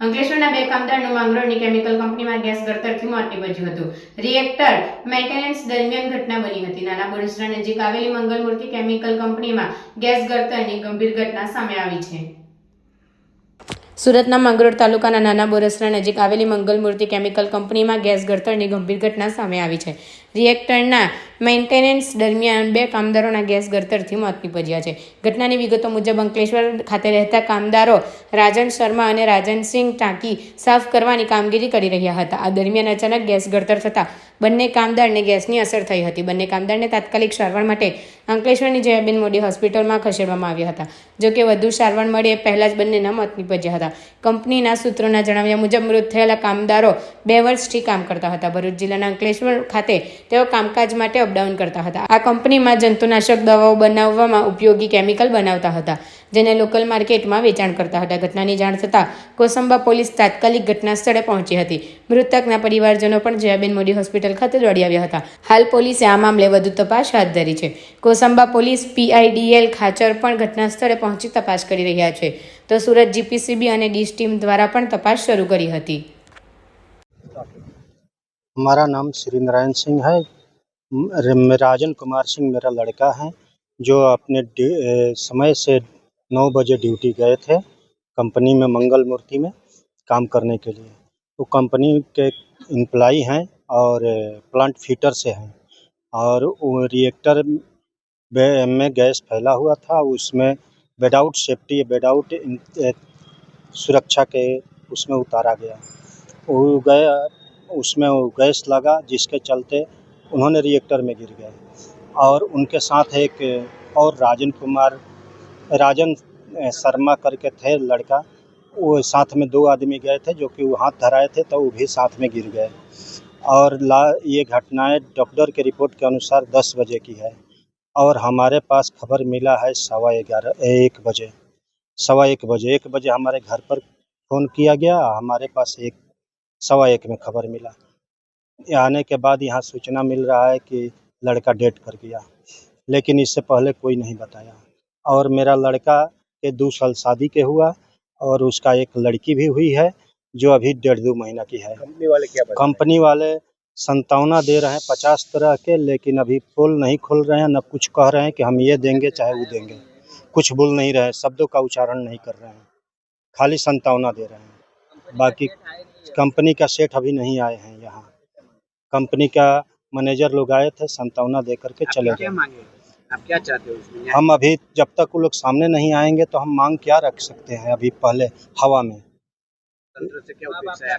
અંકલેશ્વરના બે કામદારનું માંગરોળની કેમિકલ કંપનીમાં ગેસ ગળતરથી મોત નીપજ્યું હતું. રિએક્ટર મેન્ટેનન્સ દરમિયાન ઘટના બની હતી. નાના બોરસરા નજીક આવેલી મંગલમૂર્તિ કેમિકલ કંપનીમાં ગેસ ગળતરની ગંભીર ઘટના સામે આવી છે. સુરતના મંગરોળ તાલુકાના નાના બોરસરા નજીક આવેલી મંગલમૂર્તિ કેમિકલ કંપનીમાં ગેસ ગળતરની ગંભીર ઘટના સામે આવી છે. રિએક્ટરના મેન્ટેનન્સ દરમિયાન બે કામદારોના ગેસ ગળતરથી મોત નીપજ્યા છે. ઘટનાની વિગતો મુજબ અંકલેશ્વર ખાતે રહેતા કામદારો રાજન શર્મા અને રાજનસિંહ ટાંકી સાફ કરવાની કામગીરી કરી રહ્યા હતા. આ દરમિયાન અચાનક ગેસ ગળતર થતાં બંને કામદારને ગેસની અસર થઈ હતી. બંને કામદારને તાત્કાલિક સારવાર માટે અંકલેશ્વરની જયાબેન મોદી હોસ્પિટલમાં ખસેડવામાં આવ્યા હતા. જોકે વધુ સારવાર મળે એ પહેલાં જ બંનેના મોત નીપજ્યા હતા. કંપનીના સૂત્રોના જણાવ્યા મુજબ મૃત થયેલા કામદારો બે વર્ષથી કામ કરતા હતા. ભરૂચ જિલ્લાના અંકલેશ્વર ખાતે તેઓ કામકાજ માટે અપડાઉન કરતા હતા. આ કંપનીમાં જંતુનાશક દવાઓ બનાવવામાં ઉપયોગી કેમિકલ બનાવતા હતા, જેને લોકલ માર્કેટમાં વેચાણ કરતા હતા. ઘટનાની જાણ થતાં કોસંબા પોલીસ તાત્કાલિક ઘટના સ્થળે પહોંચી હતી. મૃતકના પરિવારજનો પણ જયાબેન મોદી હોસ્પિટલ ખાતે દોડી આવ્યા હતા. હાલ પોલીસે આ મામલે વધુ તપાસ હાથ ધરી છે. કોસંબા પોલીસ પીઆઈડીએલ ખાચર પણ ઘટના સ્થળે પહોંચી તપાસ કરી રહ્યા છે. તો સુરત જીપીસીબી અને ડીશ ટીમ દ્વારા પણ તપાસ શરૂ કરી હતી. हमारा नाम श्री नारायण सिंह है। राजन कुमार सिंह मेरा लड़का है, जो अपने समय से नौ बजे ड्यूटी गए थे कंपनी में, मंगल मूर्ति में काम करने के लिए। वो कंपनी के एम्प्लाई हैं और प्लांट फीटर से हैं और वो रिएक्टर में गैस फैला हुआ था। उसमें विदाउट सेफ्टी विदाउट सुरक्षा के उसमें उतारा गया। वो गया उसमें वो गैस लगा, जिसके चलते उन्होंने रिएक्टर में गिर गए। और उनके साथ एक और राजन कुमार, राजन शर्मा करके थे लड़का। वो साथ में दो आदमी गए थे जो कि वो हाथ धराए थे तो वो भी साथ में गिर गए। और ला, ये घटनाएँ डॉक्टर के रिपोर्ट के अनुसार दस बजे की है। और हमारे पास खबर मिला है सवा ग्यारह एक बजे। सवा एक बजे एक बजे हमारे घर पर फ़ोन किया गया। हमारे पास एक सवा एक में खबर मिला। आने के बाद यहाँ सूचना मिल रहा है कि लड़का डेट कर गया लेकिन इससे पहले कोई नहीं बताया। और मेरा लड़का के दो साल शादी के हुआ और उसका एक लड़की भी हुई है जो अभी डेढ़ दो महीना की है। कंपनी वाले क्या कंपनी वाले संतावना दे रहे हैं पचास तरह के लेकिन अभी पोल नहीं खोल रहे हैं न कुछ कह रहे हैं कि हम ये देंगे चाहे वो देंगे। कुछ बोल नहीं रहे शब्दों का उच्चारण नहीं कर रहे हैं। खाली संतावना दे रहे हैं। बाकी कंपनी का सेठ अभी नहीं आए हैं यहाँ। कंपनी का मैनेजर लोग आए थे संतावना दे करके चले गए। आप क्या चाहते हो उसमें? हम अभी जब तक वो लोग सामने नहीं आएँगे तो हम मांग क्या रख सकते हैं अभी पहले हवा में? है?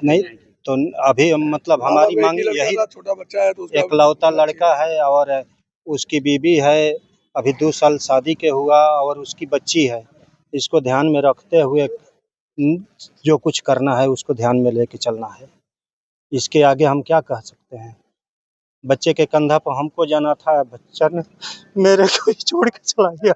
नहीं तो अभी हम मतलब हमारी मांग यही छोटा बच्चा है तो एकलौता लड़का है और उसकी बीबी है अभी दो साल शादी के हुआ और उसकी बच्ची है। इसको ध्यान में रखते हुए जो कुछ करना है उसको ध्यान में लेके चलना है। इसके आगे हम क्या कह सकते हैं? बच्चे के कंधा पर हमको जाना था, बच्चा ने मेरे को ही छोड़ के चला गया।